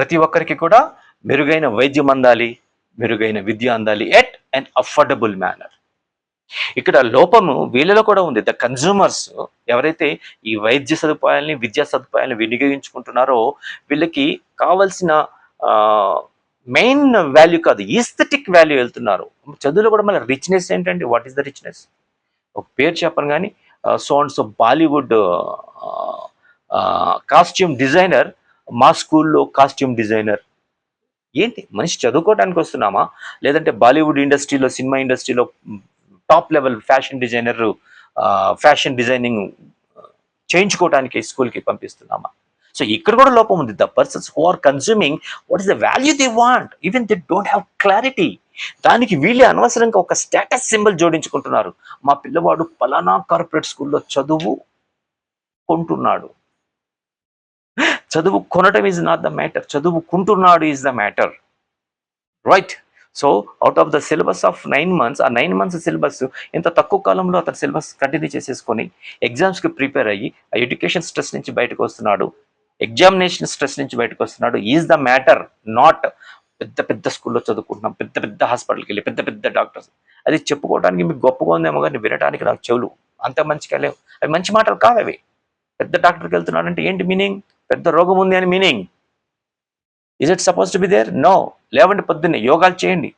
ప్రతి ఒక్కరికి కూడా మెరుగైన వైద్యం అందాలి మెరుగైన విద్య అందాలి ఎట్ అండ్ అఫోర్డబుల్ మేనర్ ఇక్కడ లోపము వీళ్ళలో కూడా ఉంది. ద కన్జ్యూమర్స్ ఎవరైతే ఈ వైద్య సదుపాయాలని విద్యా సదుపాయాలను వినియోగించుకుంటున్నారో వీళ్ళకి కావలసిన మెయిన్ వాల్యూ కాదు ఈస్థెటిక్ వాల్యూ వెళ్తున్నారు. చదువులో కూడా మళ్ళీ రిచ్నెస్ ఏంటండి వాట్ ఈస్ ద రిచ్నెస్? ఒక పేరు చెప్పను కానీ so and so Bollywood costume designer మా స్కూల్లో కాస్ట్యూమ్ డిజైనర్. ఏంటి? మనిషి చదువుకోవడానికి వస్తున్నామా? లేదంటే బాలీవుడ్ ఇండస్ట్రీలో సినిమా ఇండస్ట్రీలో top level fashion designer fashion designing చేయించుకోవడానికి స్కూల్కి పంపిస్తున్నామా? సో ఇక్కడ కూడా లోపం ఉంది. The persons who are consuming what is the value they want even they don't have clarity దానికి వీళ్ళే అనవసరంగా ఒక స్టేటస్ సింబల్ జోడించుకుంటున్నారు. మా పిల్లవాడు పలానా కార్పొరేట్ స్కూల్లో చదువు కొంటున్నాడు. చదువు కొనటం ఈజ్ నాట్ ద మ్యాటర్ చదువుకుంటున్నాడు is the matter right so out of the syllabus of nine months ఆ నైన్ మంత్స్ సిలబస్ ఇంత తక్కువ కాలంలో అతను సిలబస్ కంటిన్యూ చేసేసుకొని ఎగ్జామ్స్కి ప్రిపేర్ అయ్యి ఆ ఎడ్యుకేషన్ స్ట్రెస్ నుంచి బయటకు వస్తున్నాడు. ఎగ్జామినేషన్ స్ట్రెస్ నుంచి బయటకు వస్తున్నాడు. ఈజ్ ద మ్యాటర్ నాట్ పెద్ద పెద్ద స్కూల్లో చదువుకుంటున్నాం పెద్ద పెద్ద హాస్పిటల్కి వెళ్ళి పెద్ద పెద్ద డాక్టర్స్ అది చెప్పుకోవడానికి మీకు గొప్పగా ఉందేమో కానీ వినడానికి నాకు చెవులు అంత మంచిగా లేవు. అవి మంచి మాటలు కావు అవి. పెద్ద డాక్టర్కి వెళ్తున్నాడంటే ఏంటి మీనింగ్ పెద్ద రోగం ఉంది అని meaning. Is it suppose to be there no లేవండి పొద్దున్నే. యోగాలు చేయండి.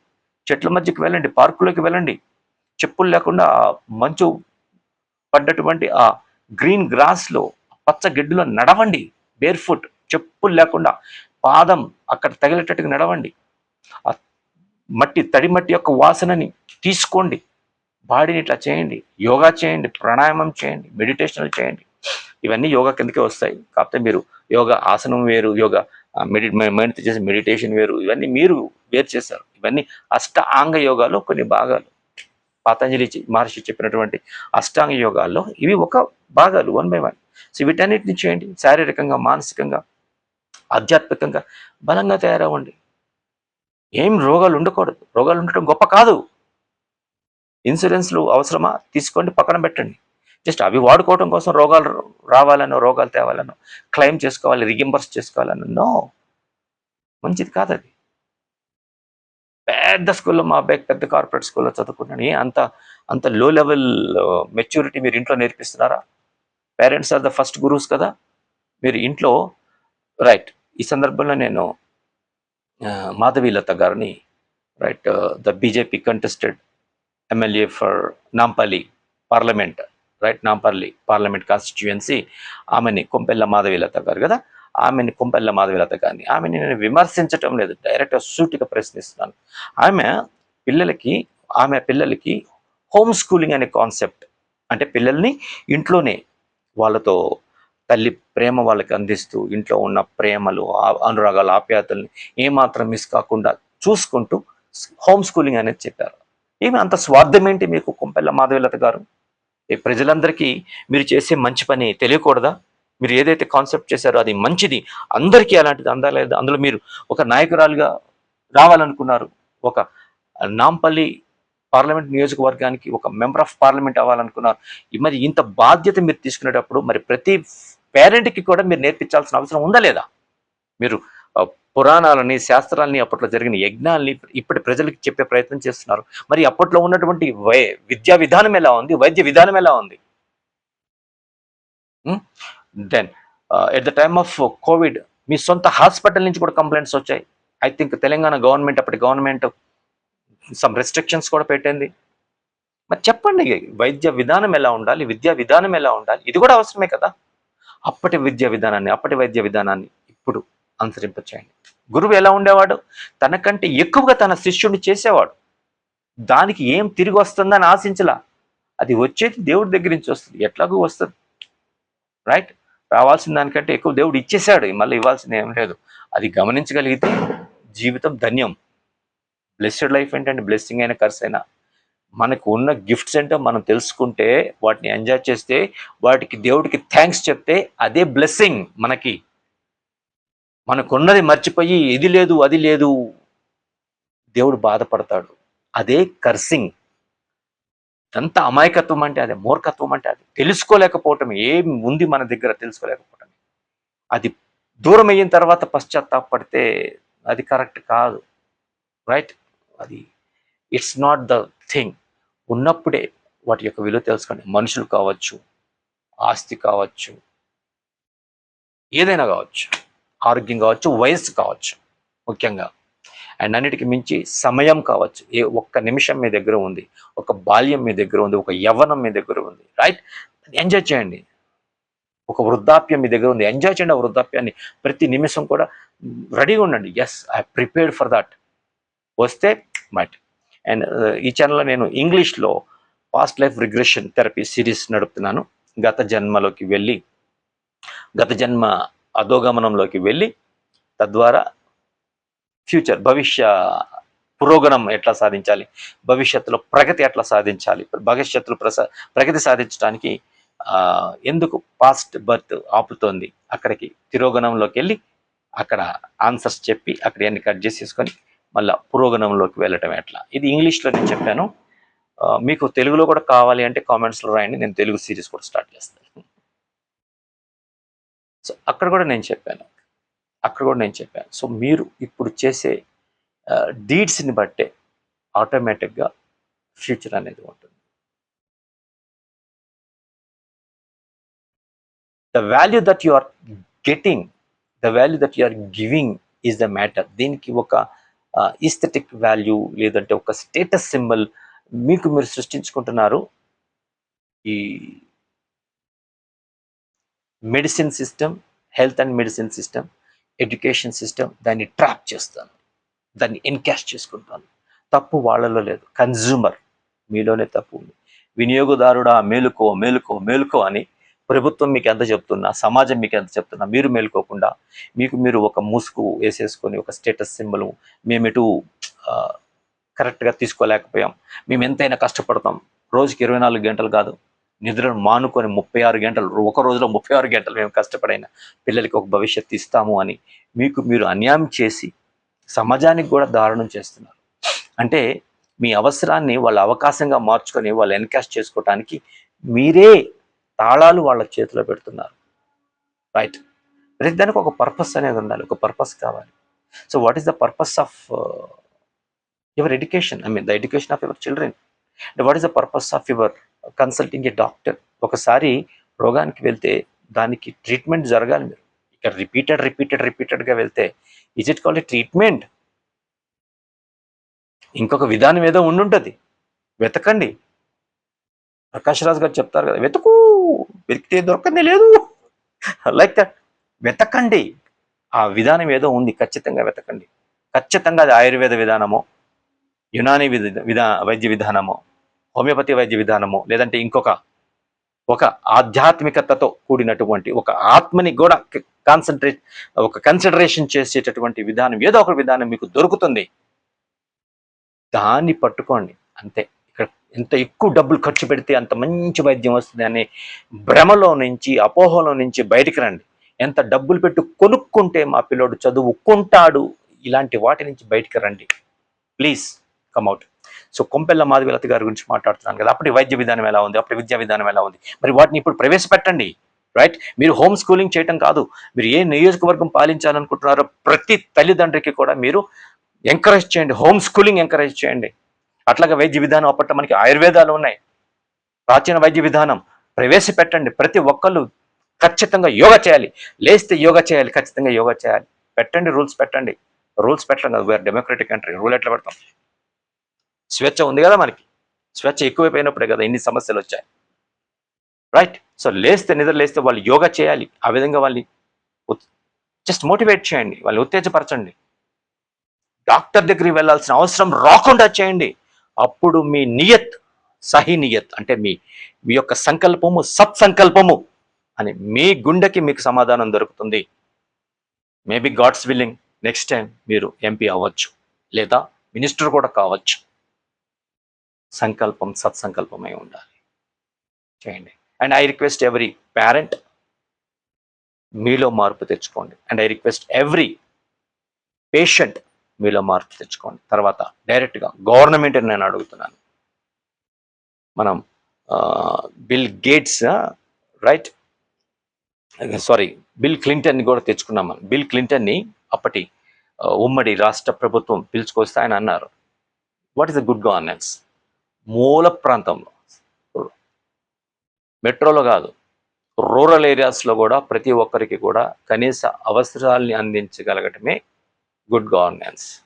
చెట్ల మధ్యకి వెళ్ళండి. పార్కులోకి వెళ్ళండి. చెప్పులు లేకుండా మంచు పడ్డటువంటి ఆ గ్రీన్ గ్రాస్లో పచ్చ గడ్డిలో నడవండి. బేర్ ఫుట్ చెప్పులు లేకుండా పాదం అక్కడ తగిలేటట్టుగా నడవండి. ఆ మట్టి తడి మట్టి యొక్క వాసనని తీసుకోండి. బాడీని ఇట్లా చేయండి. యోగా చేయండి. ప్రాణాయామం చేయండి. మెడిటేషన్లు చేయండి. ఇవన్నీ యోగా కిందకే వస్తాయి. కాకపోతే మీరు యోగా ఆసనం వేరు యోగా మెడి మైండ్ చేసే మెడిటేషన్ వేరు ఇవన్నీ మీరు వేరు చేశారు. ఇవన్నీ అష్టాంగ యోగాలో కొన్ని భాగాలు. పాతంజలి మహర్షి చెప్పినటువంటి అష్టాంగ యోగాల్లో ఇవి ఒక భాగాలు వన్ బై వన్. సో వీటన్నిటిని చేయండి శారీరకంగా మానసికంగా ఆధ్యాత్మికంగా బలంగా తయారవ్వండి. ఏం రోగాలు ఉండకూడదు. రోగాలు ఉండటం గొప్ప కాదు. ఇన్సూరెన్స్లు అవసరమా? తీసుకోండి పక్కన పెట్టండి. జస్ట్ అవి వాడుకోవడం కోసం రోగాలు రావాలనో రోగాలు తేవాలనో క్లెయిమ్ చేసుకోవాలి రిగింబర్స్ చేసుకోవాలనో నో. మంచిది కాదు అది. పెద్ద స్కూల్లో మా అబ్బాయి పెద్ద కార్పొరేట్ స్కూల్లో చదువుకున్నాను అంత అంత లో లెవెల్ మెచ్యూరిటీ మీరు ఇంట్లో నేర్పిస్తున్నారా? Parents are the first gurus కదా. మీరు ఇంట్లో రైట్ ఈ సందర్భంలో నేను మాధవీలత గారిని right the BJP contested MLA for Nampally parliament right Nampally parliament constituency ఆమెని కొంపెల్ల మాధవీలత గారు కదా? ఆమెని కొంపెల్ల మాధవీలత గారిని. ఆమెని నేను విమర్శించటం లేదు. డైరెక్ట్గా సూటిగా ప్రశ్నిస్తున్నాను. ఆమె పిల్లలకి ఆమె పిల్లలకి హోమ్ స్కూలింగ్ అనే కాన్సెప్ట్ అంటే పిల్లల్ని ఇంట్లోనే వాళ్ళతో తల్లి ప్రేమ వాళ్ళకి అందిస్తూ ఇంట్లో ఉన్న ప్రేమలు అనురాగాలు ఆప్యాయతల్ని ఏమాత్రం మిస్ కాకుండా చూసుకుంటూ హోమ్ స్కూలింగ్ అనేది చెప్పారు. ఏమి అంత స్వార్థం ఏంటి మీకు కొంపెల్ల మాధవీలత గారు? ప్రజలందరికీ మీరు చేసే మంచి పని తెలియకూడదా? మీరు ఏదైతే కాన్సెప్ట్ చేశారో అది మంచిది. అందరికీ అలాంటిది అందలేదు అందులో మీరు ఒక నాయకురాలుగా రావాలనుకున్నారు. ఒక నాంపల్లి పార్లమెంట్ నియోజకవర్గానికి ఒక మెంబర్ ఆఫ్ పార్లమెంట్ అవ్వాలనుకున్నారు. మరి ఇంత బాధ్యత మీరు తీసుకునేటప్పుడు మరి ప్రతి పేరెంట్కి కూడా మీరు నేర్పించాల్సిన అవసరం ఉందా లేదా? మీరు పురాణాలని శాస్త్రాలని అప్పట్లో జరిగిన యజ్ఞాలని ఇప్పటి ప్రజలకు చెప్పే ప్రయత్నం చేస్తున్నారు. మరి అప్పట్లో ఉన్నటువంటి వై విద్యా విధానం ఎలా ఉంది? వైద్య విధానం ఎలా ఉంది? Then at the time of covid మీ సొంత హాస్పిటల్ నుంచి కూడా కంప్లైంట్స్ వచ్చాయి. ఐ థింక్ తెలంగాణ గవర్నమెంట్ అప్పటి గవర్నమెంట్ సమ్ రెస్ట్రిక్షన్స్ కూడా పెట్టింది. మరి చెప్పండి వైద్య విధానం ఎలా ఉండాలి? విద్యా విధానం ఎలా ఉండాలి? ఇది కూడా అవసరమే కదా. అప్పటి విద్యా విధానాన్ని అప్పటి వైద్య విధానాన్ని ఇప్పుడు అనుసరింపచేయండి. గురువు ఎలా ఉండేవాడు? తనకంటే ఎక్కువగా తన శిష్యుడిని చేసేవాడు. దానికి ఏం తిరిగి వస్తుందని ఆశించలా. అది వచ్చేది దేవుడి దగ్గర నుంచి వస్తుంది. ఎట్లాగూ వస్తుంది. రైట్ రావాల్సిన దానికంటే ఎక్కువ దేవుడు ఇచ్చేసాడు మళ్ళీ ఇవ్వాల్సింది ఏం లేదు. అది గమనించగలిగితే జీవితం ధన్యం. బ్లెస్డ్ లైఫ్ ఏంటంటే బ్లెస్సింగ్ అయినా కర్స్ అయినా. మనకు ఉన్న గిఫ్ట్స్ ఏంటో మనం తెలుసుకుంటే వాటిని ఎంజాయ్ చేస్తే వాటికి దేవుడికి థ్యాంక్స్ చెప్తే అదే బ్లెస్సింగ్ మనకి. మనకున్నది మర్చిపోయి ఇది లేదు అది లేదు. దేవుడు బాధపడతాడు. అదే కర్సింగ్ ఎంత అమాయకత్వం అంటే అదే మూర్ఖత్వం అంటే అది. తెలుసుకోలేకపోవటం ఏం ఉంది మన దగ్గర తెలుసుకోలేకపోవటం. అది దూరం అయిన తర్వాత పశ్చాత్తాపడితే అది కరెక్ట్ కాదు. రైట్ అది ఇట్స్ నాట్ ద థింగ్ ఉన్నప్పుడే వాటి యొక్క విలువ తెలుసుకోండి మనుషులు కావచ్చు ఆస్తి కావచ్చు ఏదైనా కావచ్చు. ఆరోగ్యం కావచ్చు వయస్సు కావచ్చు ముఖ్యంగా. అండ్ అన్నిటికీ మించి సమయం కావచ్చు. ఏ ఒక్క నిమిషం మీ దగ్గర ఉంది ఒక బాల్యం మీ దగ్గర ఉంది ఒక యవ్వనం మీ దగ్గర ఉంది రైట్ ఎంజాయ్ చేయండి. ఒక వృద్ధాప్యం మీ దగ్గర ఉంది ఎంజాయ్ చేయండి ఆ వృద్ధాప్యాన్ని. ప్రతి నిమిషం కూడా రెడీగా ఉండండి. Yes I prepared for that వస్తే మైట్. అండ్ ఈ ఛానల్లో నేను ఇంగ్లీష్లో past life regression therapy series నడుపుతున్నాను. గత జన్మలోకి వెళ్ళి గత జన్మ అధోగమనంలోకి వెళ్ళి తద్వారా ఫ్యూచర్ భవిష్య పురోగమనం ఎట్లా సాధించాలి? భవిష్యత్తులో ప్రగతి ఎట్లా సాధించాలి? భవిష్యత్తులో ప్రసా ప్రగతి సాధించడానికి ఎందుకు పాస్ట్ బర్త్ ఆపుతోంది? అక్కడికి తిరోగణంలోకి వెళ్ళి అక్కడ ఆన్సర్స్ చెప్పి అక్కడ అన్ని కట్ చేసేసుకొని మళ్ళీ పురోగణంలోకి వెళ్ళటం ఎట్లా? ఇది ఇంగ్లీష్లో నేను చెప్పాను. మీకు తెలుగులో కూడా కావాలి అంటే కామెంట్స్లో రాయండి. నేను తెలుగు సిరీస్ కూడా స్టార్ట్ చేస్తాను. సో అక్కడ కూడా నేను చెప్పాను. అక్కడ కూడా నేను చెప్పాను. సో మీరు ఇప్పుడు చేసే డీడ్స్ని బట్టే ఆటోమేటిక్గా ఫ్యూచర్ అనేది ఉంటుంది. The value that you are getting the value that you are giving is the matter దీనికి ఒక ఈస్థెటిక్ వాల్యూ లేదంటే ఒక స్టేటస్ సింబల్ మీకు మీరు సృష్టించుకుంటున్నారు. ఈ medicine system health and medicine system education system దాన్ని ట్రాప్ చేస్తాను. దాన్ని ఎన్కాష్ చేసుకుంటాను. తప్పు వాళ్ళలో లేదు. కన్జ్యూమర్ మీలోనే తప్పు ఉంది. వినియోగదారుడా మేలుకో మేలుకో మేలుకో అని ప్రభుత్వం మీకు ఎంత చెప్తున్నా సమాజం మీకు ఎంత చెప్తున్నా మీరు మేలుకోకుండా మీకు మీరు ఒక ముసుగు వేసేసుకొని ఒక స్టేటస్ సింబల్ మేము ఎటు కరెక్ట్గా తీసుకోలేకపోయాం. మేము ఎంతైనా కష్టపడతాం. రోజుకి ఇరవై నాలుగు గంటలు కాదు. నిద్రను మానుకొని ముప్పై ఆరు గంటలు ఒక రోజులో ముప్పై ఆరు గంటలు మేము కష్టపడైన పిల్లలకి ఒక భవిష్యత్తు ఇస్తాము అని మీకు మీరు అన్యాయం చేసి సమాజానికి కూడా దారుణం చేస్తున్నారు. అంటే మీ అవసరాన్ని వాళ్ళ అవకాశంగా మార్చుకొని వాళ్ళు ఎన్కాష్ చేసుకోవటానికి మీరే తాళాలు వాళ్ళ చేతిలో పెడుతున్నారు. రైట్ ప్రతి దానికి ఒక పర్పస్ అనేది ఉండాలి ఒక పర్పస్ కావాలి. So what is the purpose of your education I mean the education of your children what is the purpose of your consulting a doctor. ఒకసారి రోగానికి వెళ్తే దానికి ట్రీట్మెంట్ జరగాలి మీరు. ఇక్కడ రిపీటెడ్ రిపీటెడ్ రిపీటెడ్గా వెళ్తే ఇజ్ ఇట్ కాల్డ్ ట్రీట్మెంట్ ఇంకొక విధానం ఏదో ఉండుంటుంది. వెతకండి. ప్రకాష్ రాజ్ గారు చెప్తారు కదా వెతుకు. వెతికితే దొరకనే లేదు. లైక్ దట్ వెతకండి. ఆ విధానం ఏదో ఉంది ఖచ్చితంగా వెతకండి. ఖచ్చితంగా అది ఆయుర్వేద విధానమో యునాని విధ విధా వైద్య విధానమో. హోమియోపతి వైద్య విధానము లేదంటే ఇంకొక ఒక ఆధ్యాత్మికతతో కూడినటువంటి ఒక ఆత్మని కూడా కాన్సన్ట్రేట్ ఒక కన్సిడరేషన్ చేసేటటువంటి విధానం ఏదో ఒక విధానం మీకు దొరుకుతుంది. దాన్ని పట్టుకోండి. అంతే. ఇక్కడ ఎంత ఎక్కువ డబ్బులు ఖర్చు పెడితే అంత మంచి వైద్యం వస్తుంది అనే భ్రమలో నుంచి అపోహలో నుంచి బయటికి రండి. ఎంత డబ్బులు పెట్టి కొనుక్కుంటే మా పిల్లోడు చదువుకుంటాడు ఇలాంటి వాటి నుంచి బయటికి రండి. Please come out so Kompella Madhavilatha గారి గురించి మాట్లాడుతున్నాను కదా. అప్పటి వైద్య విధానం ఎలా ఉంది? అప్పటి విద్యా విధానం ఎలా ఉంది? మరి వాటిని ఇప్పుడు ప్రవేశపెట్టండి. రైట్ మీరు హోమ్ స్కూలింగ్ చేయటం కాదు. మీరు ఏ నియోజకవర్గం పాలించాలనుకుంటున్నారో ప్రతి తల్లిదండ్రికి కూడా మీరు ఎంకరేజ్ చేయండి. హోమ్ స్కూలింగ్ ఎంకరేజ్ చేయండి. అట్లాగే వైద్య విధానం అప్పట్లో మనకి ఆయుర్వేదాలు ఉన్నాయి. ప్రాచీన వైద్య విధానం ప్రవేశపెట్టండి. ప్రతి ఒక్కళ్ళు ఖచ్చితంగా యోగా చేయాలి. లేస్తే యోగా చేయాలి. ఖచ్చితంగా యోగా చేయాలి. పెట్టండి రూల్స్ పెట్టండి. రూల్స్ పెట్టడం కదా. వేర్ డెమోక్రటిక్ కంట్రీ రూల్ ఎట్లా పెడతాం? స్వేచ్ఛ ఉంది కదా మనకి. స్వేచ్ఛ ఎక్కువైపోయినప్పుడే కదా ఇన్ని సమస్యలు వచ్చాయి. రైట్ సో లేస్తే నిద్ర లేస్తే వాళ్ళు యోగా చేయాలి. ఆ విధంగా వాళ్ళని జస్ట్ మోటివేట్ చేయండి. వాళ్ళని ఉత్తేజపరచండి. డాక్టర్ దగ్గరికి వెళ్ళాల్సిన అవసరం రాకుండా చేయండి. అప్పుడు మీ నియత్ సహీ నియత్ అంటే మీ మీ యొక్క సంకల్పము సత్సంకల్పము అని మీ గుండెకి మీకు సమాధానం దొరుకుతుంది. Maybe God's willing next time మీరు ఎంపీ అవ్వచ్చు. లేదా మినిస్టర్ కూడా కావచ్చు. సంకల్పం సత్సంకల్పమై ఉండాలి. చేయండి. And I request every parent మీలో మార్పు తెచ్చుకోండి. And I request every patient మీలో మార్పు తెచ్చుకోండి. తర్వాత డైరెక్ట్గా గవర్నమెంట్ నేను అడుగుతున్నాను. మనం Bill Gates right sorry Bill క్లింటన్ని కూడా తెచ్చుకున్నాం మనం. బిల్ క్లింటన్ని అప్పటి ఉమ్మడి రాష్ట్ర ప్రభుత్వం పిలుచుకొస్తే ఆయన అన్నారు. What is the good governance మూల ప్రాంతంలో. మెట్రోలో కాదు. రూరల్ ఏరియాస్లో కూడా ప్రతి ఒక్కరికి కూడా కనీస అవసరాల్ని అందించగలగటమే గుడ్ గవర్నెన్స్.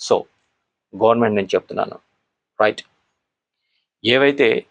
సో గవర్నమెంట్ నేను చెప్తున్నాను. రైట్. ఏవైతే